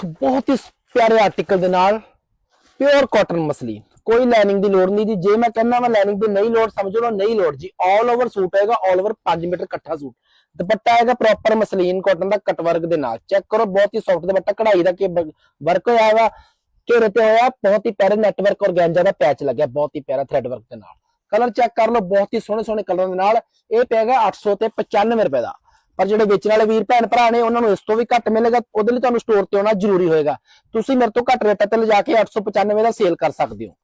ਸੋ ਬਹੁਤ ਹੀ ਪਿਆਰੇ ਆਰਟੀਕਲ ਦੇ ਨਾਲ ਪਿਓਰ ਕਾਟਨ ਮਸਲੀਨ ਕੋਈ ਲਾਈਨਿੰਗ ਦੀ ਲੋੜ ਨਹੀਂ ਜੀ। ਜੇ ਮੈਂ ਕਹਿੰਦਾ ਮੈਂ ਲਾਈਨਿੰਗ ਦੀ ਨਹੀਂ ਲੋੜ, ਸਮਝੋ ਨਾ ਨਹੀਂ ਲੋੜ ਜੀ। ਆਲ ਓਵਰ ਸੂਟ ਹੈਗਾ ਆਲ ਓਵਰ 5 ਮੀਟਰ ਇਕੱਠਾ ਸੂਟ ਦੁਪੱਟਾ ਹੈਗਾ ਪ੍ਰੋਪਰ ਮਸਲੀਨ ਕਾਟਨ ਦਾ ਕਟ ਵਰਕ ਦੇ ਨਾਲ। ਚੈੱਕ ਕਰੋ, ਬਹੁਤ ਹੀ ਸੌਫਟ ਦੁਪੱਟਾ, ਕਢਾਈ ਦਾ ਕਿ ਵਰਕ ਹੋਇਆ ਹੈਗਾ ਘੇਰੇ ਤੇ ਹੋਇਆ, ਬਹੁਤ ਹੀ ਪਿਆਰੇ ਨੈਟਵਰਕ ਔਰ ਗੈਂਜਾ ਦਾ ਪੈਚ ਲੱਗਿਆ, ਬਹੁਤ ਹੀ ਪਿਆਰਾ ਥ੍ਰੈਡ ਵਰਕ ਦੇ ਨਾਲ। ਕਲਰ ਚੈੱਕ ਕਰ ਲਓ, ਬਹੁਤ ਹੀ ਸੋਹਣੇ ਸੋਹਣੇ ਕਲਰ ਦੇ ਨਾਲ। ਇਹ ਪੈਗਾ 800 ਤੇ 95 ਰੁਪਏ ਦਾ। ਪਰ ਜਿਹੜੇ ਵੇਚਣ ਵਾਲੇ ਵੀਰ ਭੈਣ ਭਰਾ ਨੇ, ਉਹਨਾਂ ਨੂੰ ਇਸ ਤੋਂ ਵੀ ਘੱਟ ਮਿਲੇਗਾ, ਉਹਦੇ ਲਈ ਤੁਹਾਨੂੰ ਸਟੋਰ ਤੇ ਆਉਣਾ ਜ਼ਰੂਰੀ ਹੋਏਗਾ। ਤੁਸੀਂ ਮੇਰੇ ਤੋਂ ਘੱਟ ਰੇਟਾਂ ਤੇ ਲਿਜਾ ਕੇ 895 ਦਾ ਸੇਲ ਕਰ ਸਕਦੇ ਹੋ।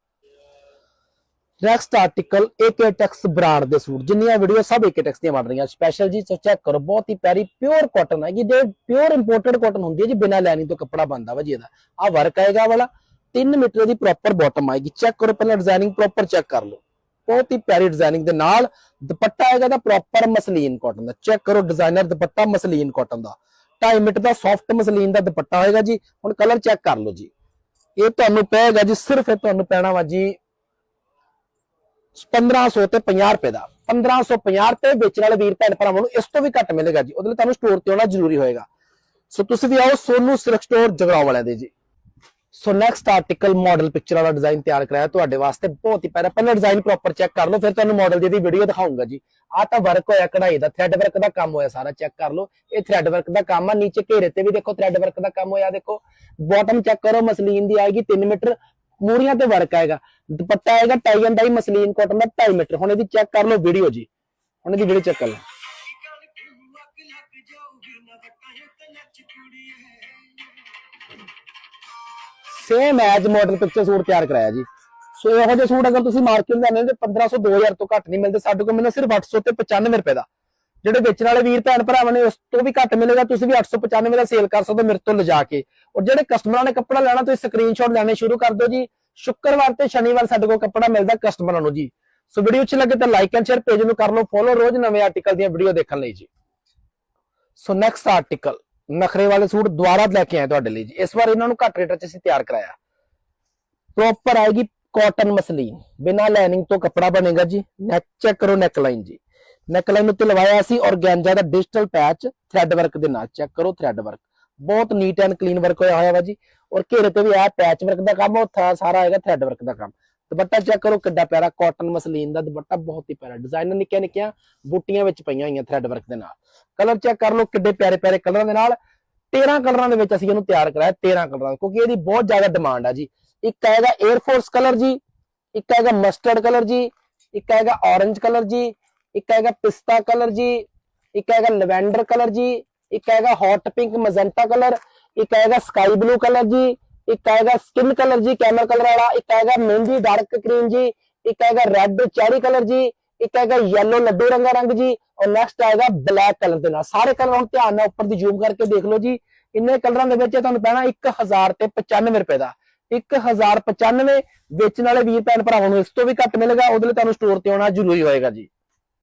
Next article AK Tex brand ਦੇ ਸੂਟ। ਜਿੰਨੀਆਂ ਵੀਡੀਓ ਸਭ ਏਕੇ ਟੈਕਸ ਦੀਆਂ ਬਣ ਰਹੀਆਂ। ਸਪੈਸ਼ਲ ਜੀ ਚੈੱਕ ਕਰੋ, ਬਹੁਤ ਹੀ ਪਿਆਰੀ ਪਿਓਰ ਕਾਟਨ ਹੈ ਕਿ ਜੇ ਪਿਓਰ ਇੰਪੋਰਟਡ ਕਾਟਨ ਹੁੰਦੀ ਹੈ ਜੀ, ਬਿਨਾਂ ਲਾਈਨਿੰਗ ਤੋਂ ਕੱਪੜਾ ਬਣਦਾ ਵਾ ਜੀ ਇਹਦਾ। ਆ ਵਰਕ ਆਏਗਾ ਵਾਲਾ। 3 ਮੀਟਰ ਦੀ ਪ੍ਰੋਪਰ ਬਾਟਮ ਆਏਗੀ। ਚੈੱਕ ਕਰੋ, ਪਹਿਲਾਂ ਡਿਜ਼ਾਈਨਿੰਗ ਪ੍ਰੋਪਰ ਚੈੱਕ ਕਰ ਲਓ। ਬਹੁਤ ਹੀ ਪਿਆਰੀ ਡਿਜ਼ਾਈਨਿੰਗ ਦੇ ਨਾਲ ਦੁਪੱਟਾ ਆਏਗਾ ਦਾ ਪ੍ਰੋਪਰ ਮਸਲੀਨ ਕਾਟਨ ਦਾ। ਚੈੱਕ ਕਰੋ ਡਿਜ਼ਾਈਨਰ ਦੁਪੱਟਾ ਮਸਲੀਨ ਕਾਟਨ ਦਾ। 2.5 ਮੀਟਰ ਦਾ ਸੌਫਟ ਮਸਲੀਨ ਦਾ ਦੁਪੱਟਾ ਹੋਏਗਾ ਜੀ। ਹੁਣ ਕਲਰ ਚੈੱਕ ਕਰ ਲਓ ਜੀ। ਇਹ ਤੁਹਾਨੂੰ ਪਏਗਾ ਜੀ, ਸਿਰਫ ਇਹ ਤੁਹਾਨੂੰ ਪੈਣਾ ਵਾ ਜੀ 1500 ਤੇ 50 ਰੁਪਏ ਦਾ। 1550 ਰੁਪਏ ਵੇਚਣ ਵਾਲੇ ਵੀਰ ਭੈਣ ਭਰਾਵਾਂ ਨੂੰ ਇਸ ਤੋਂ ਵੀ ਘੱਟ ਮਿਲੇਗਾ ਜੀ। ਉਹਦੇ ਲਈ ਤੁਹਾਨੂੰ ਸਟੋਰ ਤੇ ਆਉਣਾ ਜ਼ਰੂਰੀ ਹੋਏਗਾ। ਸੋ ਤੁਸੀਂ ਵੀ ਆਓ ਸੋਨੂ ਸਿਲਕ ਸਟੋਰ ਜਗਰਾਉਂ ਵਾਲਿਆਂ ਦੇ ਜੀ। So next article model picture ਵਾਲਾ ਡਿਜ਼ਾਈਨ ਤਿਆਰ ਕਰਾਇਆ ਤੁਹਾਡੇ ਵਾਸਤੇ। ਬਹੁਤ ਹੀ ਪਿਆਰਾ ਪਹਿਲਾਂ ਡਿਜ਼ਾਈਨ ਪ੍ਰੋਪਰ ਚੈੱਕ ਕਰ ਲਓ, ਫਿਰ ਤੁਹਾਨੂੰ ਮਾਡਲ ਦੀ ਵੀਡੀਓ ਦਿਖਾਉਂਗਾ ਜੀ। ਆ ਤਾਂ ਵਰਕ ਹੋਇਆ ਕਢਾਈ ਦਾ ਥ੍ਰੈਡ ਵਰਕ ਦਾ ਕੰਮ ਹੋਇਆ ਸਾਰਾ ਚੈੱਕ ਕਰ ਲਓ। ਇਹ ਥ੍ਰੈਡ ਵਰਕ ਦਾ ਕੰਮ ਆ, ਨੀਚੇ ਘੇਰੇ ਤੇ ਵੀ ਦੇਖੋ ਥ੍ਰੈਡ ਵਰਕ ਦਾ ਕੰਮ ਹੋਇਆ ਦੇਖੋ। ਬਾਟਮ ਚੈੱਕ ਕਰੋ, ਮਸਲੀਨ ਦੀ ਆਏਗੀ 3 ਮੀਟਰ ਮੂਰੀਆਂ ਤੇ ਵਰਕ ਆਏਗਾ। ਦੁਪੱਟਾ ਆਏਗਾ tie and dye muslin cotton the 2.5 metre. ਹੁਣ ਇਹਦੀ ਚੈੱਕ ਕਰ ਲਓ ਵੀਡੀਓ ਜੀ। ਹੁਣ ਇਹਦੀ ਵੀਡੀਓ ਚੈੱਕ ਕਰ ਲਓ। Same as model picture suit ਤਿਆਰ ਕਰਾਇਆ ਜੀ। ਸੋ ਇਹੋ ਜਿਹੇ ਸੂਟ ਅਗਰ ਤੁਸੀਂ ਮਾਰਕੀਟ ਜਾਂਦੇ ਤੇ 1500 2000 ਤੋਂ ਘੱਟ ਨਹੀਂ ਮਿਲਦੇ, ਸਾਡੇ ਕੋਲ ਮਿਲਣਾ ਸਿਰਫ 800 ਤੇ 95 ਰੁਪਏ ਦਾ। ਜਿਹੜੇ ਵੇਚਣ ਵਾਲੇ ਵੀਰ ਭੈਣ ਭਰਾਵਾਂ ਨੇ, ਉਸ ਤੋਂ ਵੀ ਘੱਟ ਮਿਲੇਗਾ, ਤੁਸੀਂ ਵੀ 895 ਦਾ ਸੇਲ ਕਰ ਸਕਦੇ ਹੋ ਮੇਰੇ ਤੋਂ ਲਿਜਾ ਕੇ। ਔਰ ਜਿਹੜੇ ਕਸਟਮਰਾਂ ਨੇ ਕੱਪੜਾ ਲੈਣਾ, ਤੁਸੀਂ ਸਕਰੀਨਸ਼ਾਟ ਲੈਣੇ ਸ਼ੁਰੂ ਕਰ ਦਿਓ ਜੀ। ਸ਼ੁੱਕਰਵਾਰ ਤੇ ਸ਼ਨੀਵਾਰ ਸਾਡੇ ਕੋਲ ਕੱਪੜਾ ਮਿਲਦਾ ਕਸਟਮਰਾਂ ਨੂੰ ਜੀ। ਸੋ ਵੀਡੀਓ ਅੱਛੀ ਲੱਗੇ ਤਾਂ ਲਾਈਕ ਐਂਡ ਸ਼ੇਅਰ ਪੇਜ ਨੂੰ ਕਰ ਲਓ ਫੋਲੋ ਰੋਜ਼ ਨਵੇਂ ਆਰਟੀਕਲ ਦੀਆਂ ਵੀਡੀਓ ਦੇਖਣ ਲਈ ਜੀ। ਸੋ ਨੈਕਸਟ ਆਰਟੀਕਲ ਨਖਰੇ ਵਾਲੇ ਸੂਟ ਦੁਬਾਰਾ ਲੈ ਕੇ ਆਏ ਤੁਹਾਡੇ ਲਈ ਜੀ। ਇਸ ਵਾਰ ਇਹਨਾਂ ਨੂੰ ਘੱਟ ਰੇਟ 'ਚ ਅਸੀਂ ਤਿਆਰ ਕਰਾਇਆ। ਪ੍ਰੋਪਰ ਆਏਗੀ ਕਾਟਨ ਮਸਲੀਨ। ਬਿਨਾ ਲਾਈਨਿੰਗ ਤੋਂ ਕੱਪੜਾ ਬਣੇਗਾ ਜੀ। ਨੈਕ ਚੈੱਕ ਕਰੋ ਨੈਕ ਲਾਈਨ ਜੀ। ਨੈਕ ਲਾਈਨ ਉੱਤੇ ਲਵਾਇਆ ਸੀ ਔਰਗੈਂਜਾ ਦਾ ਡਿਜੀਟਲ ਪੈਚ ਥ੍ਰੈਡ ਵਰਕ ਦੇ ਨਾਲ। ਚੈੱਕ ਕਰੋ ਥ੍ਰੈਡ ਵਰਕ ਬਹੁਤ ਨੀਟ ਐਂਡ ਕਲੀਨ ਵਰਕ ਹੋਇਆ ਹੋਇਆ ਵਾ ਜੀ। ਔਰ ਘੇਰੇ ਤੇ ਵੀ ਆ ਪੈਚ ਵਰਕ ਦਾ ਕੰਮ ਉਹ ਸਾਰਾ ਹੈਗਾ ਥ੍ਰੈਡ ਵਰਕ ਦਾ ਕੰਮ। ਦੁਪੱਟਾ ਚੈੱਕ ਕਰੋ ਕਿੱਡਾ ਪਿਆਰਾ ਕਾਟਨ ਮਸਲੀਨ ਦਾ ਦੁਪੱਟਾ ਬਹੁਤ ਹੀ ਪਿਆਰਾ। ਡਿਜ਼ਾਈਨਰ ਨਿੱਕੀਆਂ ਨਿੱਕੀਆਂ ਬੂਟੀਆਂ ਵਿੱਚ ਪਈਆਂ ਹੋਈਆਂ ਥ੍ਰੈਡ ਵਰਕ ਦੇ ਨਾਲ। ਕਲਰ ਚੈੱਕ ਕਰ ਲਓ ਕਿੱਡੇ ਪਿਆਰੇ ਪਿਆਰੇ ਕਲਰਾਂ ਦੇ ਨਾਲ। 13 ਕਲਰਾਂ ਦੇ ਵਿੱਚ ਅਸੀਂ ਇਹਨੂੰ ਤਿਆਰ ਕਰਾਇਆ 13 ਕਲਰਾਂ ਕਿਉਂਕਿ ਇਹਦੀ ਬਹੁਤ ਜ਼ਿਆਦਾ ਡਿਮਾਂਡ ਆ ਜੀ। ਇੱਕ ਆਏਗਾ 에ਅਰ ਫੋਰਸ ਕਲਰ ਜੀ, ਇੱਕ ਆਏਗਾ ਮਸਟਰਡ ਕਲਰ ਜੀ, ਇੱਕ ਹੈਗਾ orange ਕਲਰ ਜੀ, ਇੱਕ ਆਏਗਾ ਪਿਸਤਾ ਕਲਰ ਜੀ, ਇੱਕ ਹੈਗਾ ਲਵੈਂਡਰ ਕਲਰ ਜੀ, ਇੱਕ ਹੈਗਾ ਹੌਟ ਪਿੰਕ ਮਜੈਂਟਾ ਕਲਰ ਇੱਕ ਆਏਗਾ ਸਕਾਈ ਬਲੂ ਕਲਰ ਜੀ ਇੱਕ ਆਏਗਾ ਸਕਿਨ ਕਲਰ ਜੀ ਕੈਮਲ ਕਲਰ ਵਾਲਾ, ਇੱਕ ਆਏਗਾ ਮਹਿੰਦੀ ਡਾਰਕ ਕਰੀਮ ਜੀ, ਇੱਕ ਆਏਗਾ ਰੈੱਡ ਚੈਰੀ ਕਲਰ ਜੀ, ਇੱਕ ਆਏਗਾ yellow ਲੱਡੂ ਰੰਗਾ ਰੰਗ ਜੀ, ਔਰ ਨੈਕਸਟ ਆਏਗਾ ਬਲੈਕ ਕਲਰ ਦੇ ਨਾਲ। ਸਾਰੇ ਕਲਰ ਹੁਣ ਧਿਆਨ ਨਾਲ ਉੱਪਰ ਦੀ ਜ਼ੂਮ ਕਰਕੇ ਦੇਖ ਲਓ ਜੀ। ਇੰਨੇ ਕਲਰਾਂ ਦੇ ਵਿੱਚ ਤੁਹਾਨੂੰ ਪੈਣਾ 1000 ਤੇ 95 ਰੁਪਏ ਦਾ। 1095 ਵੇਚਣ ਵਾਲੇ ਵੀਰ ਭੈਣ ਭਰਾਵਾਂ ਨੂੰ ਇਸ ਤੋਂ ਵੀ ਘੱਟ ਮਿਲੇਗਾ, ਉਹਦੇ ਲਈ ਤੁਹਾਨੂੰ ਸਟੋਰ ਤੇ ਆਉਣਾ ਜ਼ਰੂਰੀ ਹੋਏਗਾ ਜੀ।